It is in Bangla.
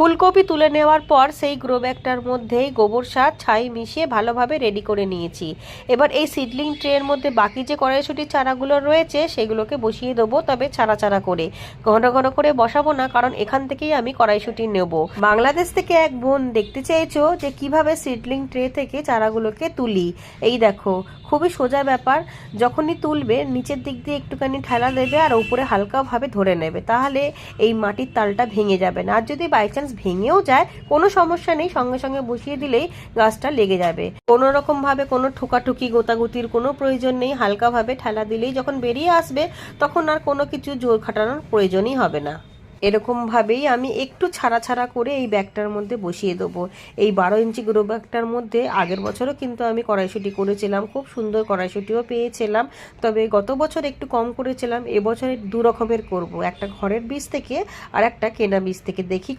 ফুলকপি তুলে নেওয়ার পর সেই গ্রো ব্যাগটার মধ্যেই গোবর সার, ছাই মিশিয়ে ভালোভাবে রেডি করে নিয়েছি। এবার এই সিডলিং ট্রের মধ্যে বাকি যে কড়াইশুটির চারাগুলো রয়েছে, সেগুলোকে বসিয়ে দেবো তবে ছাড়া ছাড়া করে। ঘন ঘন করে বসাবো না, কারণ এখান থেকেই আমি কড়াইশুটি নেব। বাংলাদেশ থেকে এক বোন দেখতে চেয়েছো যে কীভাবে সিডলিং ট্রে থেকে চারাগুলোকে তুলি। এই দেখো, খুবই সোজা ব্যাপার। যখনই তুলবে, নিচের দিক দিয়ে একটুখানি ঠেলা দেবে আর উপরে হালকাভাবে ধরে নেবে। তাহলে এই মাটির তালটা ভেঙে যাবে না। আর যদি বাই চান্স ভেঙেও যায়, কোনো সমস্যা নেই, সঙ্গে সঙ্গে বসিয়ে দিলেই গাছটা লেগে যাবে। কোনো রকম ভাবে কোনো ঠোকাঠুকি, গোতাগুতির কোনো প্রয়োজন নেই, হালকাভাবে ঠেলা দিলেই যখন বেরিয়ে আসবে, তখন আর কোনো কিছু জোর খাটানোর প্রয়োজনই হবে না। এরকম ভাবেই আমি একটু ছাড়া ছাড়া করে এই ব্যাগটার মধ্যে বসিয়ে দেবো। এই বারো ইঞ্চি গ্রো ব্যাগটার মধ্যে আগের বছরও কিন্তু আমি কড়াইশুটি করেছিলাম, খুব সুন্দর কড়াইশুটিও পেয়েছিলাম। তবে গত বছর একটু কম করেছিলাম এবছরে দু রকমের করব, একটা ঘরের বীজ থেকে আর একটা কেনা বীজ থেকে। দেখি